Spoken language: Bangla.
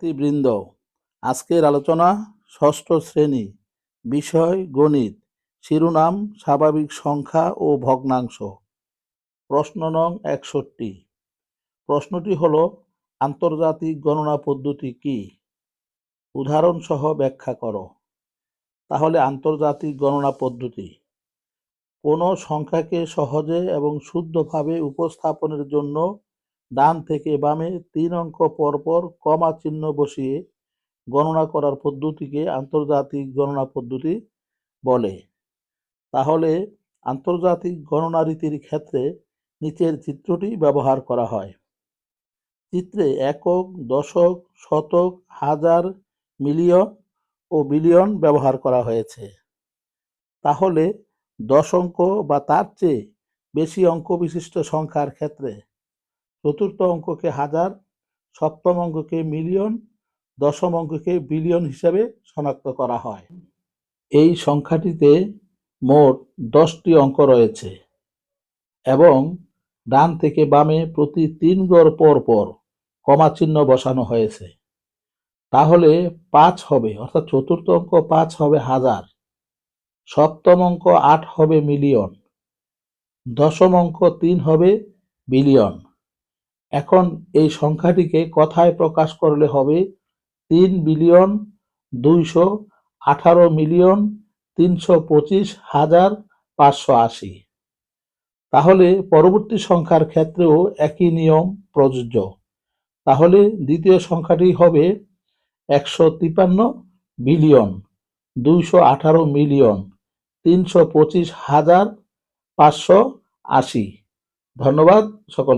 শিক্ষার্থীবৃন্দ আজকের আলোচনা ষষ্ঠ শ্রেণি, বিষয় গণিত, শিরোনাম স্বাভাবিক সংখ্যা ও ভগ্নাংশ। প্রশ্ন নং একষট্টি। প্রশ্নটি হল, আন্তর্জাতিক গণনা পদ্ধতি কি? উদাহরণ সহ ব্যাখ্যা করো। তাহলে আন্তর্জাতিক গণনা পদ্ধতি। কোনো সংখ্যাকে সহজে এবং শুদ্ধভাবে উপস্থাপনের জন্য ডান থেকে বামে তিন অঙ্ক পরপর কমা চিহ্ন বসিয়ে গণনা করার পদ্ধতিকে আন্তর্জাতিক গণনা পদ্ধতি বলে। তাহলে আন্তর্জাতিক গণনা রীতির ক্ষেত্রে নিচের চিত্রটি ব্যবহার করা হয়। চিত্রে একক, দশক, শতক, হাজার, মিলিয়ন ও বিলিয়ন ব্যবহার করা হয়েছে। তাহলে দশ অঙ্ক বা তার চেয়ে বেশি অঙ্ক বিশিষ্ট সংখ্যার ক্ষেত্রে চতুর্থ অঙ্ককে হাজার, সপ্তম অঙ্ককে মিলিয়ন, দশম অঙ্ককে বিলিয়ন হিসাবে শনাক্ত করা হয়। এই সংখ্যাটিতে মোট দশটি অঙ্ক রয়েছে এবং ডান থেকে বামে প্রতি তিন গড় পর পর কমা চিহ্ন বসানো হয়েছে। তাহলে পাঁচ হবে, অর্থাৎ চতুর্থ অঙ্ক পাঁচ হবে হাজার, সপ্তম অঙ্ক আট হবে মিলিয়ন, দশম অঙ্ক তিন হবে বিলিয়ন। এখন এই সংখ্যাটিকে কথায় প্রকাশ করলে হবে তিন বিলিয়ন দুইশো আঠারো মিলিয়ন তিনশো পঁচিশ হাজার পাঁচশো আশি। তাহলে পরবর্তী সংখ্যার ক্ষেত্রেও একই নিয়ম প্রযোজ্য। তাহলে দ্বিতীয় সংখ্যাটি হবে একশো তিপান্ন বিলিয়ন দুইশো আঠারো মিলিয়ন তিনশো পঁচিশ হাজার পাঁচশো আশি। ধন্যবাদ সকল